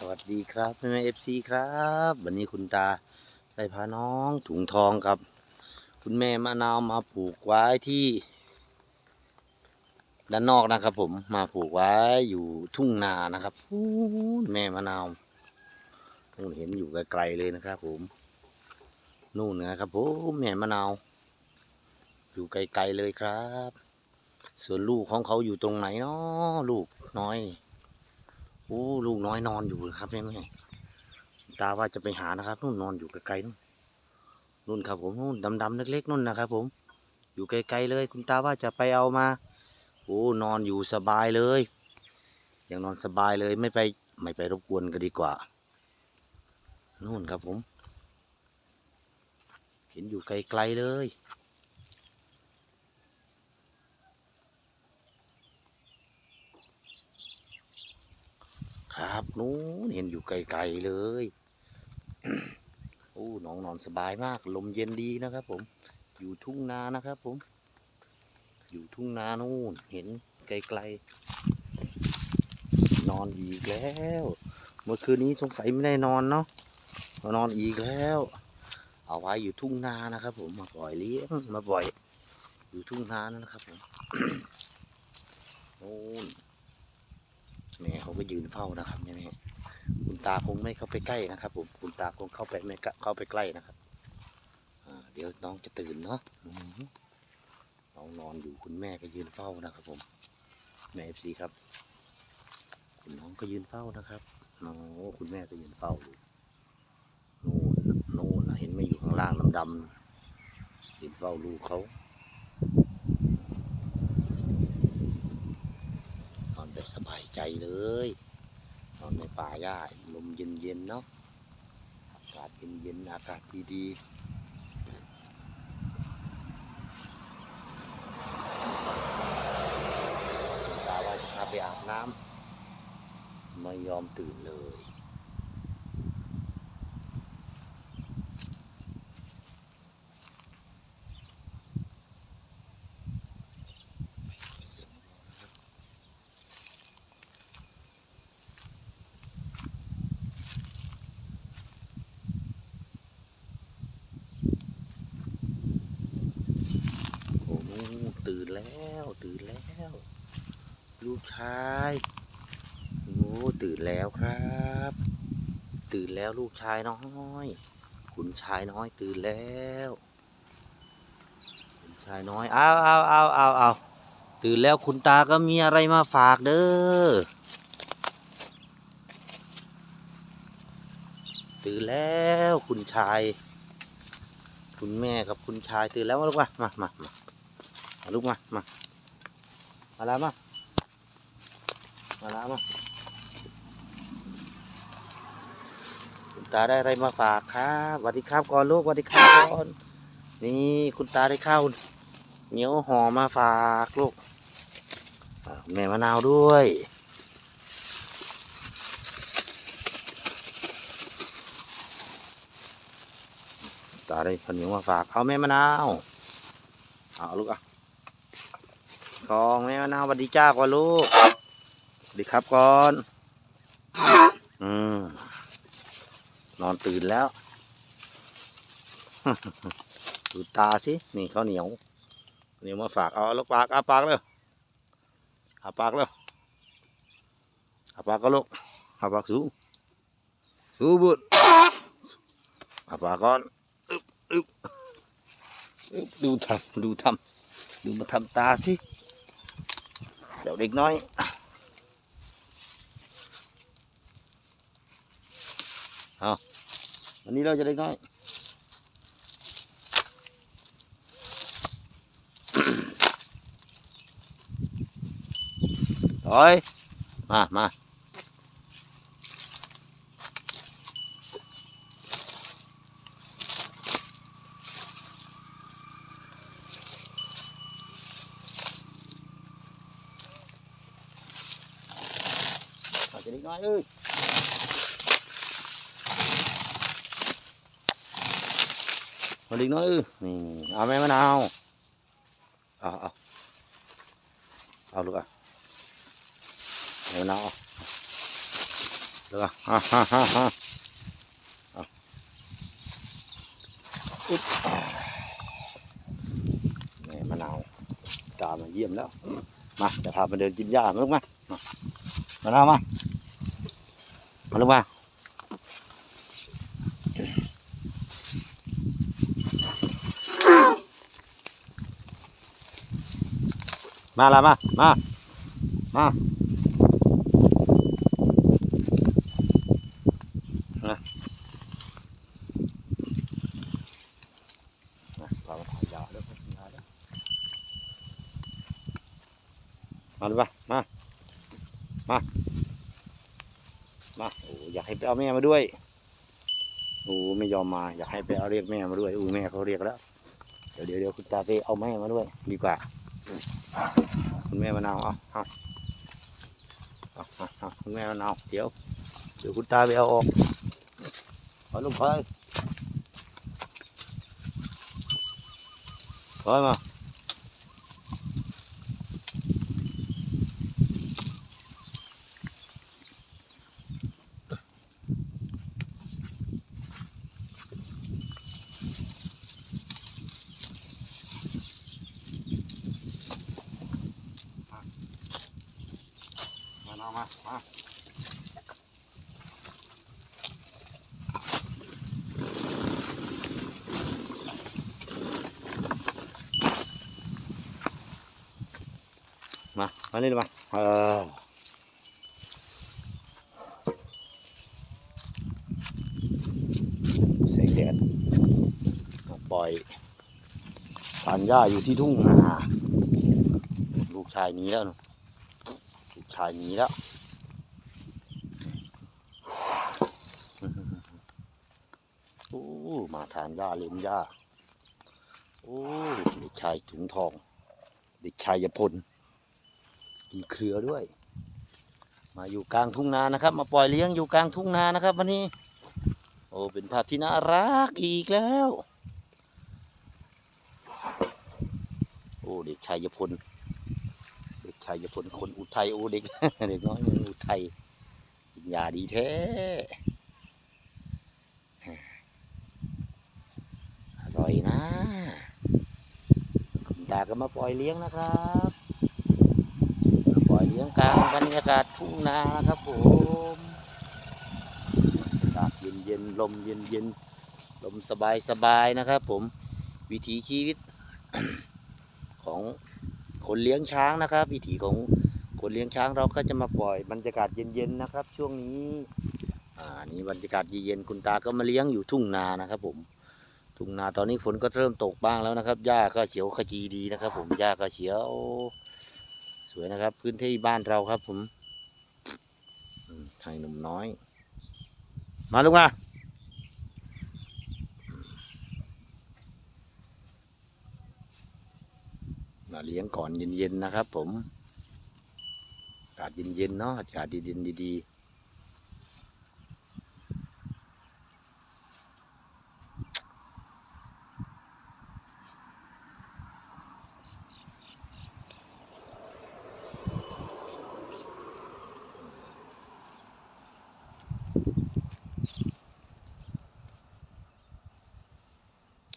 สวัสดีครับแม่แม่เอฟซีครับ วันนี้คุณตาได้พาน้องถุงทองกับ คุณแม่มะนาวมาผูกไว้ที่ ด้านนอกนะครับ ผมมาผูกไว้อยู่ทุ่งนานะครับแม่มะนาวนู่นเห็นอยู่ไกลๆเลยนะครับ ผม นู่นนะครับผมแม่มะนาว อยู่ไกลๆเลยครับ ส่วนลูกของเขาอยู่ตรงไหนเนาะลูกน้อย โอ้ลูกน้อยนอนอยู่ครับแม่แม่ตาว่าจะไปหานะครับนู่นนอนอยู่ไกลๆนู่นนู่นครับผมนู่นดำๆเล็กๆนู่นนะครับผมอยู่ไกลๆเลย คุณตาว่าจะไปเอามาโอ้นอนอยู่สบายเลยยังนอนสบายเลยไม่ไปไม่ไปรบกวนก็ดีกว่านู่นครับผม เห็นอยู่ไกลๆเลย ครับ นู้นเห็นอยู่ไกลๆเลยโอ้น้องนอนสบายมาก ลมเย็นดีนะครับ ผม อยู่ทุ่งนานะครับ ผม อยู่ทุ่งนานู่น เห็นไกลๆนอนอีกแล้ว เมื่อคืนนี้สงสัยไม่ได้นอนเนาะนอนอีกแล้ว เอาไว้อยู่ทุ่งนานะครับ ผมมาปล่อยเลี้ยงมาปล่อย อยู่ทุ่งนานั่นนะครับผมนู่น แม่เขาก็ยืนเฝ้านะครับแม่คุณตาคงไม่เข้าไปใกล้นะครับผมคุณตาคงเข้าไปไม่เข้าไปใกล้นะครับเดี๋ยวน้องจะตื่นเนาะน้องนอนอยู่คุณแม่ก็ยืนเฝ้านะครับ ผมแม่เอฟซีครับ คุณน้องก็ยืนเฝ้านะครับโอ้คุณแม่ก็ยืนเฝ้าอยู่นู่นนู่นเห็นไหมอยู่ข้างล่างดำๆยืนเฝ้าลูกเขา นอนแบบสบายใจเลยนอนในป่าหญ้าลมเย็นๆเนาะอากาศเย็นๆอากาศดีๆตาว่าจะไปอาบน้ำไม่ยอมตื่นเลย โอ้โห ตื่นแล้วตื่นแล้ว ลูกชายโอ้ตื่นแล้วครับ ตื่นแล้วลูกชายน้อยคุณชายน้อยตื่นแล้วคุณชายน้อยเอาเอาเอาเอาเอาตื่นแล้วคุณตาก็มีอะไรมาฝากเด้อตื่นแล้วคุณชาย คุณแม่กับคุณชายตื่นแล้วมาลูกมามามามามา ลูกมา มา มาแล้วมา มาแล้วมาคุณตาได้อะไรมาฝากครับสวัสดีครับก่อนลูกสวัสดีครับก่อน นี่คุณตาได้ข้าวเหนียวห่อมาฝากลูกแม่มะนาวด้วยตาได้ข้าวเหนียวมาฝากเอาแม่มะนาว เอาลูกอะ กองแม่มะนาวสวัสดีจ้าก่อนลูกสวัสดีครับก่อนอืมนอนตื่นแล้ว ดูตาสิ นี่ข้าวเหนียวเหนียวมาฝากเอาลูกปากอาปากเลยอาปากเลยอาปากก็ลูกอาปากสูสูบุดอาปากก่อนอึบอึบดูทำดูทำดูมาทำตาสิ เดี๋ยวเด็กน้อย เอาวันนี้เราจะเด็กน้อยถอย มามาเอาจะเด็ก น้อยเอ้ยเอาเด็กน้อยเอ้ยนี่เอาแม่มะนาวเอาเอาเอาลูกอะแม่มะนาวเอาแล้วก็ฮ่าฮ่าฮ่าฮ่าเอาอุ๊บแม่มะนาวตามมาเยี่ยมแล้วมาจะพามาเดินกินหญ้ามาลูกมามามะนาวมา มาลูกมามาละม มาโอ้อยากให้ไปเอาแม่มาด้วยโอ้ไม่ยอมมา อยากให้ไปเอาเรียกแม่มาด้วยโอ้แม่เขาเรียกแล้ว เดี๋ยวเดี๋ยวเดี๋ยวคุณตาไปเอาแม่มาด้วย ดีกว่า คุณแม่มะนาวเอาเอาเอาเอาคุณแม่มะนาวเดี๋ยวเดี๋ยวคุณตาไปเอาออกเอาลูกพายพายมา มามามามามานี่มาเออแสงแดดปล่อยทานหญ้าอยู่ที่ทุ่งนาลูกชายนี้แล้วหนูลูก ชายหนีแล้วโอ้มาทานหญ้าเล่นหญ้าโอ้เด็กชายถุงทอง เด็กชายยพลกินเครือด้วย มาอยู่กลางทุ่งนานะครับ มาปล่อยเลี้ยงอยู่กลางทุ่งนานะครับ วันนี้ โอ้เป็นภาพที่น่ารักอีกแล้ว โอ้เด็กชายยพล ชายยพลคนอุทัยโอเด็กเด็กน้อยมืองอุทัยกินยาดีแท้อร่อยนะคุณตาก็มาปล่อยเลี้ยงนะครับปล่อยเลี้ยงกลางบรรยากาศทุ่งนานครับผมอากาศเย็นเย็นลมเย็นเย็นลมสบายสบายนะครับผมวิถีชีวิตของ คนเลี้ยงช้างนะครับ วิถีของคนเลี้ยงช้างเราก็จะมาปล่อยบรรยากาศเย็นๆนะครับ ช่วงนี้อ่านี่บรรยากาศเย็นๆคุณตาก็มาเลี้ยงอยู่ทุ่งนานะครับ ผมทุ่งนาตอนนี้ฝนก็เริ่มตกบ้างแล้วนะครับหญ้าก็เขียวขจีดีนะครับ ผมหญ้าก็เขียว สวยนะครับ พื้นที่บ้านเราครับ ผมอืมให้หนุ่มน้อย มาลูกมา มาเลี้ยงก่อนเย็นๆนะครับ ผมอากาศเย็นๆเนาะอากาศดีๆดี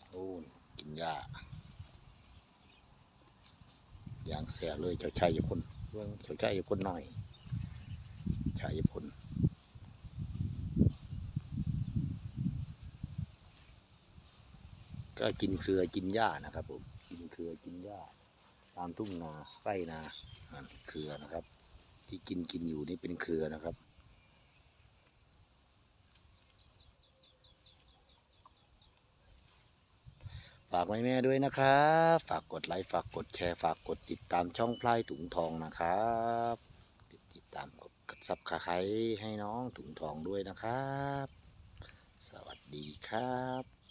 ๆ โอ้ยกินหญ้าอย่างเสียเลยเจ้าชายอยู่คนเรื่องเจ้าชายอยู่คนหน่อยชายอยู่คนก็กินเครือกินหญ้านะครับผมกินเครือกินหญ้า ตามทุ่งนาไร่นาเครือนะครับ ที่กินกินอยู่นี่เป็นเครือนะครับ ฝากไว้แม่ด้วยนะครับ ฝากกดไลค์ ฝากกดแชร์ ฝากกดติดตามช่องพลายถุงทองนะครับ ติดตามกดซับคาไคให้น้องถุงทองด้วยนะครับ สวัสดีครับ